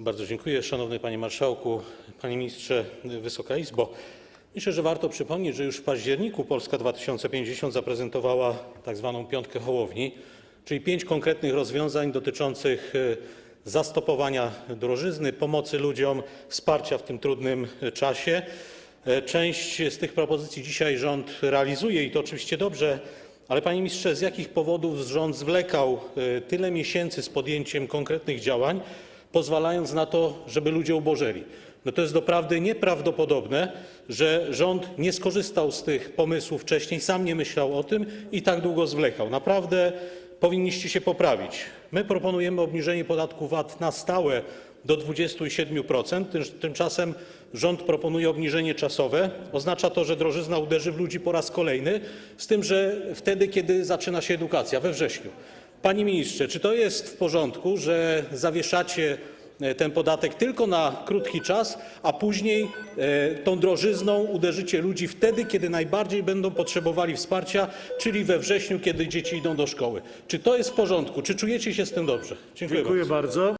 Bardzo dziękuję. Szanowny Panie Marszałku, Panie Ministrze, Wysoka Izbo. Myślę, że warto przypomnieć, że już w październiku Polska 2050 zaprezentowała tak zwaną piątkę Hołowni, czyli pięć konkretnych rozwiązań dotyczących e, zastopowania drożyzny, pomocy ludziom, wsparcia w tym trudnym e, czasie. E, Część z tych propozycji dzisiaj rząd realizuje i to oczywiście dobrze, ale panie ministrze, z jakich powodów rząd zwlekał tyle miesięcy z podjęciem konkretnych działań, pozwalając na to, żeby ludzie ubożeli? No to jest doprawdy nieprawdopodobne, że rząd nie skorzystał z tych pomysłów wcześniej, sam nie myślał o tym i tak długo zwlekał. Naprawdę powinniście się poprawić. My proponujemy obniżenie podatku VAT na stałe do 27%. Tymcz- Tymczasem rząd proponuje obniżenie czasowe. Oznacza to, że drożyzna uderzy w ludzi po raz kolejny, z tym, że wtedy, kiedy zaczyna się edukacja, we wrześniu. Panie ministrze, czy to jest w porządku, że zawieszacie e, ten podatek tylko na krótki czas, a później e, tą drożyzną uderzycie ludzi wtedy, kiedy najbardziej będą potrzebowali wsparcia, czyli we wrześniu, kiedy dzieci idą do szkoły? Czy to jest w porządku? Czy czujecie się z tym dobrze? Dziękuję bardzo. Dziękuję bardzo.